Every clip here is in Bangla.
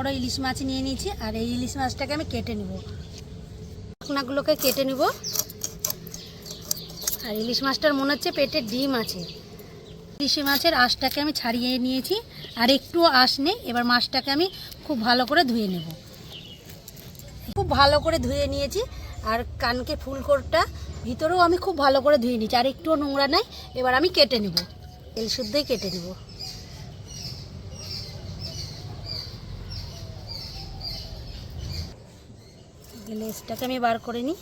বড় ইলিশ মাছ নিয়ে নিয়েছি, আর এই ইলিশ মাছটাকে আমি কেটে নেব। পাখনাগুলোকে কেটে নেব। আর ইলিশ মাছটার মনে হচ্ছে পেটে ডিম আছে। ইলিশ মাছের আঁশটাকে আমি ছাড়িয়ে নিয়েছি, আর একটুও আঁশ নেই, এবার মাছটাকে আমি খুব ভালো করে ধুয়ে নেব। খুব ভালো করে ধুয়ে নিয়েছি, আর কানকে ফুলকোরটা ভিতরেও আমি খুব ভালো করে ধুয়ে নিয়েছি, আর একটুও নোংরা নাই, এবার আমি কেটে নেব। তেল শুদ্ধই কেটে নেব। লেসটাকে আমি বার করে নিই।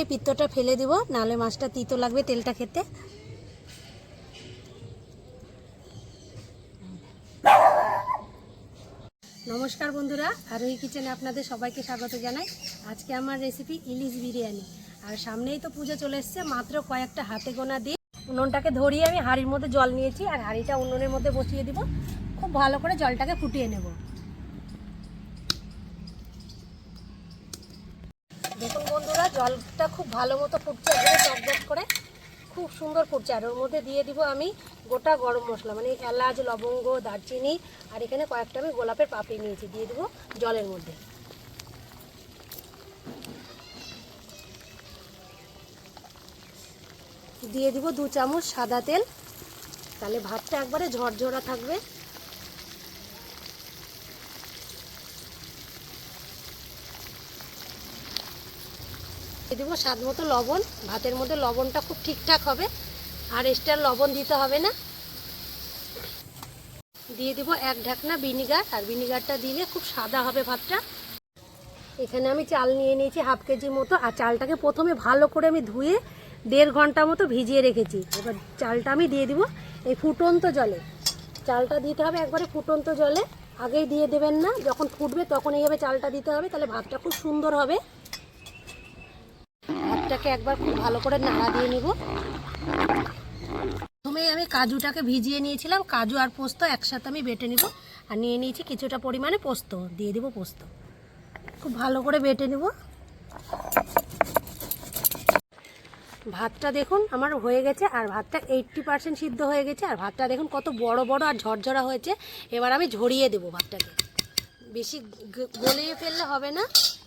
এই পিত্তটা ফেলে দিব, নাহলে মাছটা তিতো লাগবে তেলটা খেতে। নমস্কার বন্ধুরা আরোহী কিচেনে আপনাদের সবাইকে স্বাগত জানাই। আজকে আমার রেসিপি ইলিশ বিরিয়ানি। আর সামনেই তো পুজো চলে এসছে, মাত্র কয়েকটা হাতে গোনা দিয়ে উনুনটাকে ধরিয়ে আমি হাঁড়ির মধ্যে জল নিয়েছি, আর হাঁড়িটা উনুনের মধ্যে বসিয়ে দিব। খুব ভালো করে জলটাকে ফুটিয়ে নেব দেখুন বন্ধুরা জলটা খুব ভালো মতো ফুটছে একদম টকবক করে। খুব সুন্দর ফুটছে। আর ওর মধ্যে দিয়ে দিব আমি গোটা গরম মশলা মানে এলাচ, লবঙ্গ, দারচিনি, আর এখানে কয়েকটা আমি গোলাপের পাপড়ি নিয়েছি, দিয়ে দিব জলের মধ্যে। দিয়ে দিব দু চামচ সাদা তেল। তাহলে ভাতটা একবারে ঝরঝরা থাকবে। দেবো স্বাদ মতো লবণ। ভাতের মধ্যে লবণটা খুব ঠিকঠাক হবে। আর এক্সট্রা লবণ দিতে হবে না। দিয়ে দেবো এক ঢাকনা ভিনিগার। আর ভিনিগারটা দিলে খুব সাদা হবে ভাতটা। এখানে আমি চাল নিয়ে নিয়েছি হাফ কেজি মতো। আর চালটাকে প্রথমে ভালো করে আমি ধুয়ে দেড় ঘণ্টা মতো ভিজিয়ে রেখেছি। এবার চালটা আমি দিয়ে দিব এই ফুটন্ত জলে। চালটা দিতে হবে একবারে ফুটন্ত জলে। আগেই দিয়ে দেবেন না। যখন ফুটবে তখন এইভাবে চালটা দিতে হবে। তাহলে ভাতটা খুব সুন্দর হবে। ভাতটাকে একবার খুব ভালো করে নাড়া দিয়ে নিব। প্রথমেই আমি কাজুটাকে ভিজিয়ে নিয়েছিলাম, কাজু আর পোস্ত একসাথে আমি বেটে নিব। আর নিয়ে নিয়েছি কিছুটা পরিমাণে পোস্ত, দিয়ে দিব পোস্ত। খুব ভালো করে বেটে নিব। ভাতটা দেখুন আমার হয়ে গেছে, আর ভাতটা এইট্টি পার্সেন্ট সিদ্ধ হয়ে গেছে। আর ভাতটা দেখুন কত বড় বড় আর ঝরঝরা হয়েছে। এবার আমি ঝরিয়ে দেবো ভাতটাকে। বেশি গলিয়ে ফেললে হবে না,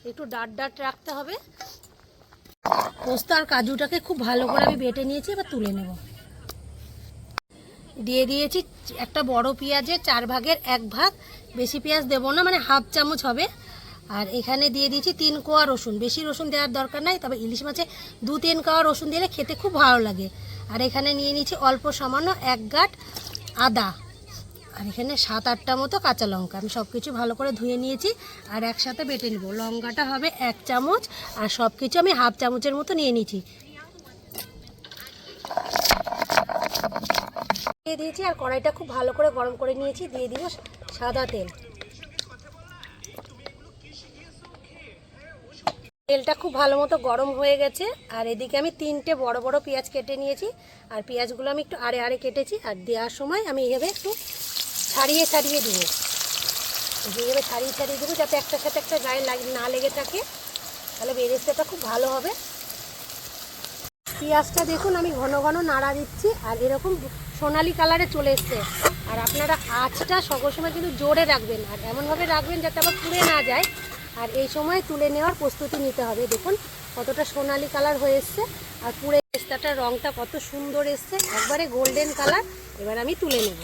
একটু ডাট ডাট রাখতে হবে। পোস্ত আর কাজুটাকে খুব ভালো করে আমি বেটে নিয়েছি, এবার তুলে নেব। দিয়ে দিয়েছি একটা বড় পেঁয়াজের চার ভাগের এক ভাগ, বেশি পেঁয়াজ দেবো না মানে হাফ চামচ হবে। আর এখানে দিয়ে দিয়েছি তিন কোয়া রসুন, বেশি রসুন দেওয়ার দরকার নাই, তবে ইলিশ মাছে দু তিন কোয়া রসুন দিলে খেতে খুব ভালো লাগে। আর এখানে নিয়ে নিয়েছি অল্প সামান্য এক গাঁট আদা। আর এখানে সাত আটটা মতো কাঁচা লঙ্কা। আমি সব কিছু ভালো করে ধুয়ে নিয়েছি আর একসাথে বেটে নেব। লঙ্কাটা হবে এক চামচ আর সব কিছু আমি হাফ চামচের মতো নিয়ে নিয়েছি। দিয়ে দিয়েছি আর কড়াইটা খুব ভালো করে গরম করে নিয়েছি। দিয়ে দিব সাদা তেল। তেলটা খুব ভালো মতো গরম হয়ে গেছে। আর এদিকে আমি তিনটে বড় বড় পেঁয়াজ কেটে নিয়েছি। আর পেঁয়াজগুলো আমি একটু আড়ে আড়ে কেটেছি। আর দেওয়ার সময় আমি এভাবে একটু ছাড়িয়ে ছাড়িয়ে দেবো। এইভাবে ছাড়িয়ে ছাড়িয়ে দেবো যাতে একটার সাথে একটা গায়ে না লেগে থাকে। তাহলে বেরেস্তাটা খুব ভালো হবে। পেঁয়াজটা দেখুন, আমি ঘন ঘন নাড়া দিচ্ছি আর এরকম সোনালি কালারে চলে এসছে। আর আপনারা আঁচটা সকল সময় কিন্তু জোরে রাখবেন আর এমনভাবে রাখবেন যাতে আবার পুড়ে না যায়। আর এই সময় তুলে নেওয়ার প্রস্তুতি নিতে হবে। দেখুন কতটা সোনালি কালার হয়ে এসছে আর পুরে পেস্তাটার রঙটা কত সুন্দর এসছে। একবারে গোল্ডেন কালার। এবার আমি তুলে নেব।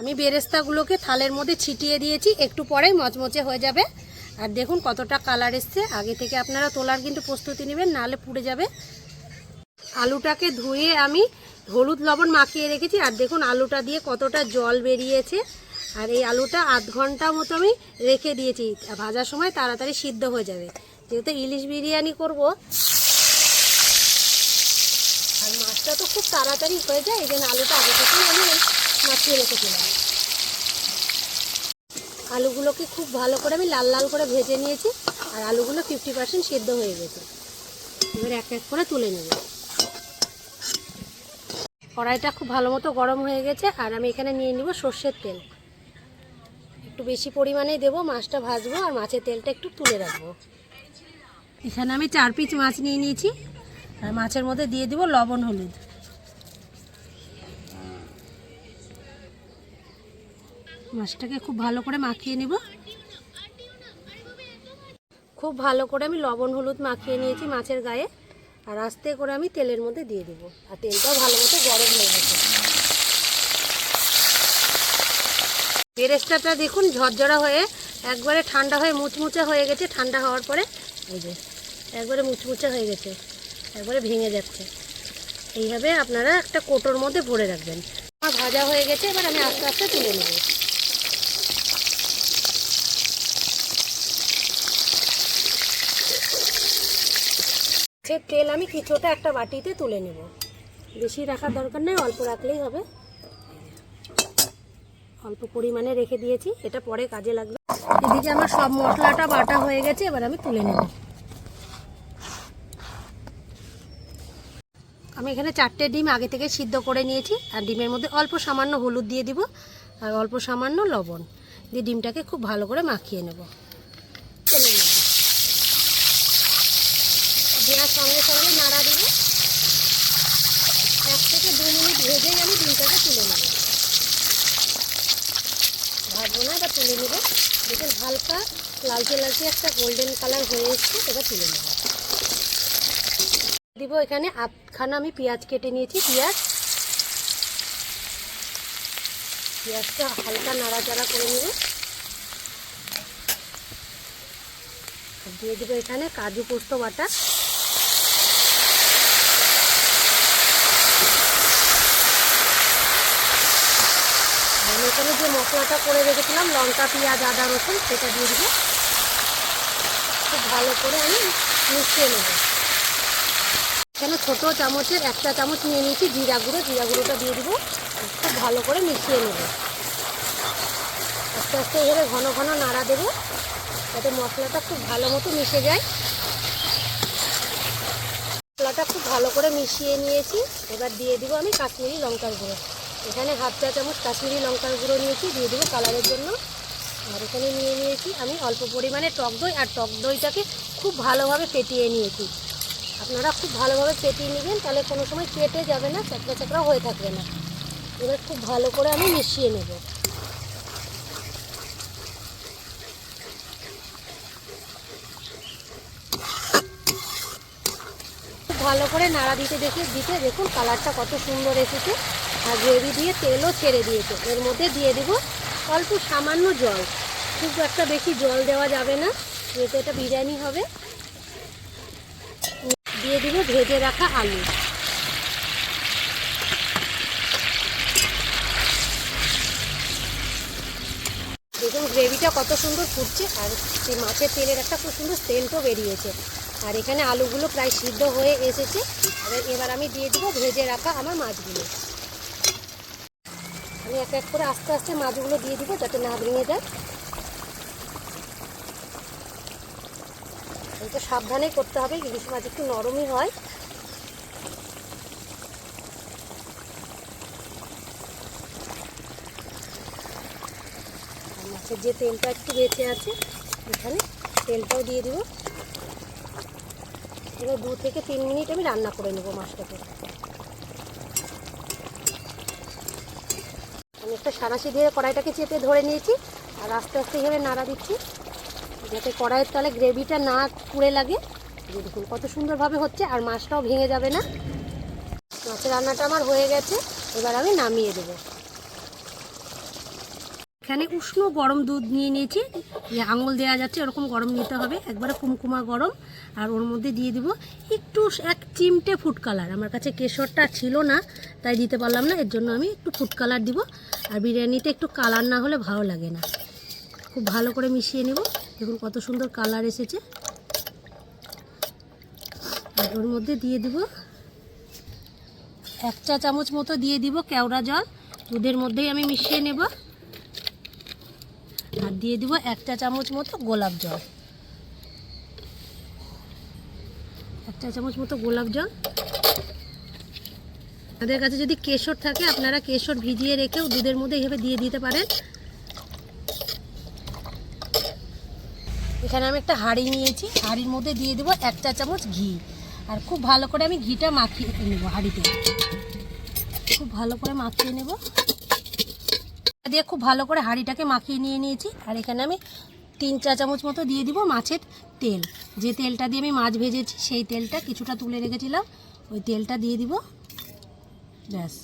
আমি বেরেস্তাগুলোকে থালের মধ্যে ছিটিয়ে দিয়েছি, একটু পরেই মচমচে হয়ে যাবে। আর দেখুন কতটা কালার এসছে। আগে থেকে আপনারা তোলার কিন্তু প্রস্তুতি নেবেন নাহলে পুড়ে যাবে। আলুটাকে ধুয়ে আমি হলুদ লবণ মাখিয়ে রেখেছি। আর দেখুন আলুটা দিয়ে কতটা জল বেরিয়েছে। আর এই আলুটা আধ ঘণ্টা মতো আমি রেখে দিয়েছি। ভাজার সময় তাড়াতাড়ি সিদ্ধ হয়ে যাবে। যেহেতু ইলিশ বিরিয়ানি করব, আর মাছটা তো খুব তাড়াতাড়ি হয়ে যায়, এই জন্য আলুটা আগে থেকেই আমি মাখিয়ে রেখেছিলাম। আলুগুলোকে খুব ভালো করে আমি লাল লাল করে ভেজে নিয়েছি, আর আলুগুলো ফিফটি পার্সেন্ট সিদ্ধ হয়ে গেছে। এবার এক এক করে তুলে নেব। কড়াইটা খুব ভালো মতো গরম হয়ে গেছে, আর আমি এখানে নিয়ে নিব সর্ষের তেল। একটু বেশি পরিমাণেই দেবো, মাছটা ভাজবো, আর মাছের তেলটা একটু তুলে রাখব। এখানে আমি চার পিস মাছ নিয়ে নিয়েছি, আর মাছের মধ্যে দিয়ে দেবো লবণ, হলুদ। মাছটাকে খুব ভালো করে মাখিয়ে নেব। খুব ভালো করে আমি লবণ, হলুদ মাখিয়ে নিয়েছি মাছের গায়ে। আর আস্তে করে আমি তেলের মধ্যে দিয়ে দেবো। আর তেলটাও ভালো মতো গরম হয়ে গেছে। বেরেস্তাটা দেখুন, ঝরঝরা হয়ে একবারে ঠান্ডা হয়ে মুচমুচে হয়ে গেছে। ঠান্ডা হওয়ার পরে এই যে, একবারে মুচমুচে হয়ে গেছে। একবারে ভেঙে যাচ্ছে। এইভাবে আপনারা একটা কোটোর মধ্যে ভরে রাখবেন। ভাজা হয়ে গেছে, এবার আমি আস্তে আস্তে তুলে নেব। সে তেল আমি কিছুটা একটা বাটিতে তুলে নেব। বেশি রাখার দরকার নেই, অল্প রাখলেই হবে। অল্প পরিমাণে রেখে দিয়েছি, এটা পরে কাজে লাগবে। এদিকে আমার সব মশলাটা বাটা হয়ে গেছে, এবার আমি তুলে নেব। আমি এখানে চারটে ডিম আগে থেকে সিদ্ধ করে নিয়েছি, আর ডিমের মধ্যে অল্প সামান্য হলুদ দিয়ে দিব, আর অল্প সামান্য লবণ। দিয়ে ডিমটাকে খুব ভালো করে মাখিয়ে নেব। দেওয়ার সঙ্গে সঙ্গে নাড়া দিব। এক থেকে দু মিনিট ভেজেই আমি ডিমটাকে তুলে নেব। ভাজবো না এবার তুলে নেব। দেখুন, হালকা লালচে লালচে একটা গোল্ডেন কালার হয়ে এসছে এবার তুলে নেব। দিব এখানে আধখানা আমি পেঁয়াজ কেটে নিয়েছি, পেঁয়াজ। পেঁয়াজটা হালকা নাড়াচাড়া করে নেব। দিয়ে দেবো এখানে কাজু পোস্ত বাটা আমি এখানে যে মশলাটা করে রেখেছিলাম, লঙ্কা, পেঁয়াজ, আদা, রসুন, সেটা দিয়ে দিব। খুব ভালো করে আমি মিশিয়ে নেব। এখানে ছোটো চামচের একটা চামচ নিয়ে নিয়েছি, জিরা গুঁড়ো। জিরা গুঁড়োটা দিয়ে দিব। খুব ভালো করে মিশিয়ে নেব। আস্তে আস্তে এভাবে ঘন ঘন নাড়া দেবো, যাতে মশলাটা খুব ভালো মতো মিশে যায়। মশলাটা খুব ভালো করে মিশিয়ে নিয়েছি। এবার দিয়ে দিব আমি কাশ্মীরি লঙ্কার গুঁড়ো। এখানে হাফ চা চামচ কাশ্মীরি লঙ্কার গুঁড়ো নিয়েছি, দিয়ে দেবো কালারের জন্য। আর এখানে নিয়ে নিয়েছি আমি অল্প পরিমাণে টক দই, আর টক দইটাকে খুব ভালোভাবে ফেটিয়ে নিয়েছি। আপনারা খুব ভালোভাবে ফেটিয়ে নেবেন, তাহলে কোনো সময় কেটে যাবে না চাকরা চাকরা হয়ে থাকবে না। এবার খুব ভালো করে আমি মিশিয়ে নেব। ভালো করে নাড়া দিতে দেখে, দিতে দেখুন কালারটা কত সুন্দর এসেছে। আর গ্রেভি দিয়ে তেলও ছেড়ে দিয়েছে। এর মধ্যে দিয়ে দেব অল্প সামান্য জল। খুব একটা বেশি জল দেওয়া যাবে না, যেহেতু এটা বিরিয়ানি হবে। দিয়ে দিব ভেজে রাখা আলু। দেখুন গ্রেভিটা কত সুন্দর ফুটছে, আর সেই মাছের তেলের একটা খুব সুন্দর সেন্টও বেরিয়েছে। আর এখানে আলুগুলো প্রায় সিদ্ধ হয়ে এসেছে। এবার আমি দিয়ে দিব ভেজে রাখা আমার মাছগুলো। আমি এক এক করে আস্তে আস্তে মাছগুলো দিয়ে দিব যাতে না ভেঙে যায়। এটা সাবধানে করতে হবে ইলিশ মাছ একটু নরমই হয়। যে তেলটা একটু বেঁচে আছে, এখানে তেলটাও দিয়ে দিব। এবার দু থেকে তিন মিনিট আমি রান্না করে নেব মাছটাকে। আমি একটা সারাশি দিয়ে কড়াইটাকে চেপে ধরে নিয়েছি, আর আস্তে আস্তে এভাবে নাড়া দিচ্ছি, যাতে কড়াইয়ের তলে গ্রেভিটা না পুড়ে লাগে। দেখুন কত সুন্দরভাবে হচ্ছে, আর মাছটাও ভেঙে যাবে না। মাছের রান্নাটা আমার হয়ে গেছে, এবার আমি নামিয়ে দেবো। এখানে উষ্ণ গরম দুধ নিয়ে নিয়েছি। যে আঙুল দেওয়া যাচ্ছে, এরকম গরম নিতে হবে। একবারে কুমকুমা গরম। আর ওর মধ্যে দিয়ে দিব একটু এক চিমটে ফুড কালার। আমার কাছে কেশরটা ছিল না, তাই দিতে পারলাম না। এর জন্য আমি একটু ফুড কালার দিব। আর বিরিয়ানিতে একটু কালার না হলে ভালো লাগে না। খুব ভালো করে মিশিয়ে নেব। দেখুন কত সুন্দর কালার এসেছে। আর ওর মধ্যে দিয়ে দিব এক চা চামচ মতো দিয়ে দিব কেওড়া জল। দুধের মধ্যেই আমি মিশিয়ে নেব। দিয়ে দিব এক চা চামচ মতো গোলাপ জল। এক চা চামচ মতো গোলাপ জল। আপনাদের কাছে যদি কেশর থাকে, আপনারা কেশর ভিজিয়ে রেখেও দুধের মধ্যে এইভাবে দিয়ে দিতে পারেন। এখানে আমি একটা হাঁড়ি নিয়েছি। হাঁড়ির মধ্যে দিয়ে দেবো এক চা চামচ ঘি। আর খুব ভালো করে আমি ঘিটা মাখিয়ে নেব হাঁড়িতে। খুব ভালো করে মাখিয়ে নেব। দিয়ে খুব ভালো করে হাঁড়িটাকে মাখিয়ে নিয়ে নিয়েছি। আর এখানে আমি তিন চা চামচ মতো দিয়ে দিব মাছের তেল। যে তেলটা দিয়ে আমি মাছ ভেজেছি, সেই তেলটা কিছুটা তুলে রেখেছিলাম। ওই তেলটা দিয়ে দিব। ব্যাস।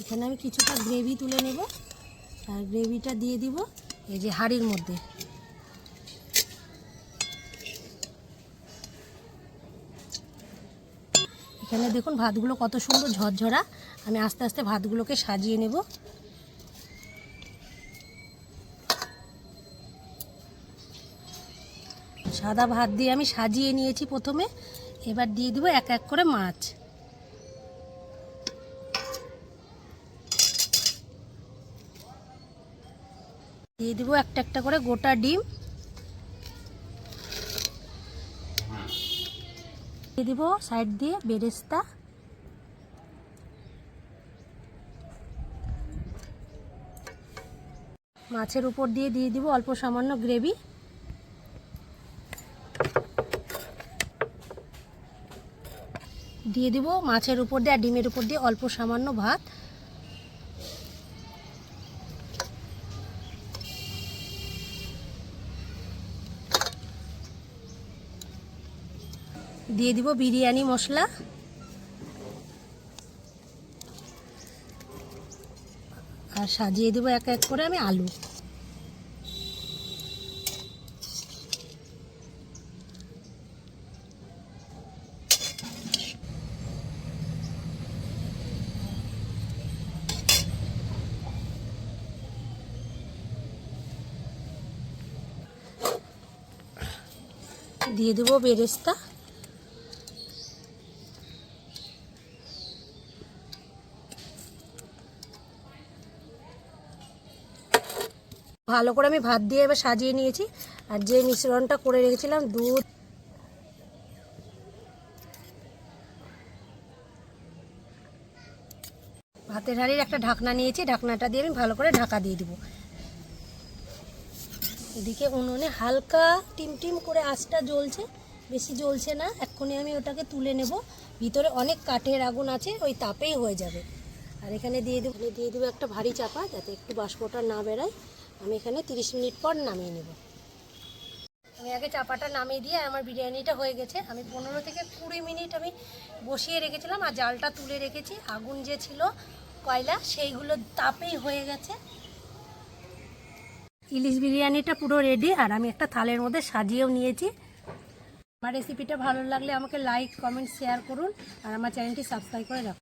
এখানে আমি কিছুটা গ্রেভি তুলে নেব। আর গ্রেভিটা দিয়ে দিব এই যে হাঁড়ির মধ্যে। এখানে দেখুন ভাতগুলো কত সুন্দর ঝরঝরা। আমি আস্তে আস্তে ভাতগুলোকে সাজিয়ে নেব। সাদা ভাত দিয়ে আমি সাজিয়ে নিয়েছি প্রথমে। এবার দিয়ে দিব এক এক করে মাছ। দিয়ে দিব একটা একটা করে গোটা ডিম। দিয়ে দিব সাইড দিয়ে বেরেস্তা। মাছের উপর দিয়ে দিয়ে দিব অল্প সামান্য গ্রেভি। দিয়ে দিব মাছের উপর দিয়ে আর ডিমের উপর দিয়ে অল্প সামান্য ভাত। দিয়ে দিব বিরিয়ানি মশলা। আর সাজিয়ে দেবো এক এক করে আমি আলু। দিয়ে দেবো বেরেস্তা। ভালো করে আমি ভাত দিয়ে এবার সাজিয়ে নিয়েছি। আর যে মিশ্রণটা করে রেখেছিলাম, দুধ। ভাতের হাঁড়ির একটা ঢাকনা নিয়েছি, ঢাকনাটা দিয়ে আমি ভালো করে ঢাকা দিয়ে দেবো। এদিকে উনুনে হালকা টিম টিম করে আঁচটা জ্বলছে, বেশি জ্বলছে না, এক্ষুনি আমি ওটাকে তুলে নেব। ভিতরে অনেক কাঠের আগুন আছে, ওই তাপেই হয়ে যাবে। আর এখানে দিয়ে দেবো দিয়ে দেবো একটা ভারী চাপা, যাতে একটু বাষ্পটা না বেরোয়। আমি এখানে তিরিশ মিনিট পর নামিয়ে নেব। আমি আগে চাপাটা নামিয়ে দিয়ে, আমার বিরিয়ানিটা হয়ে গেছে। আমি পনেরো থেকে কুড়ি মিনিট আমি বসিয়ে রেখেছিলাম, আর জালটা তুলে রেখেছি। আগুন যে ছিল, কয়লা, সেইগুলো তাপেই হয়ে গেছে। ইলিশ বিরিয়ানিটা পুরো রেডি আর আমি একটা থালের মধ্যে সাজিয়েও নিয়েছি। আমার রেসিপিটা ভালো লাগলে আমাকে লাইক কমেন্ট শেয়ার করুন, আর আমার চ্যানেলটি সাবস্ক্রাইব করে রাখুন।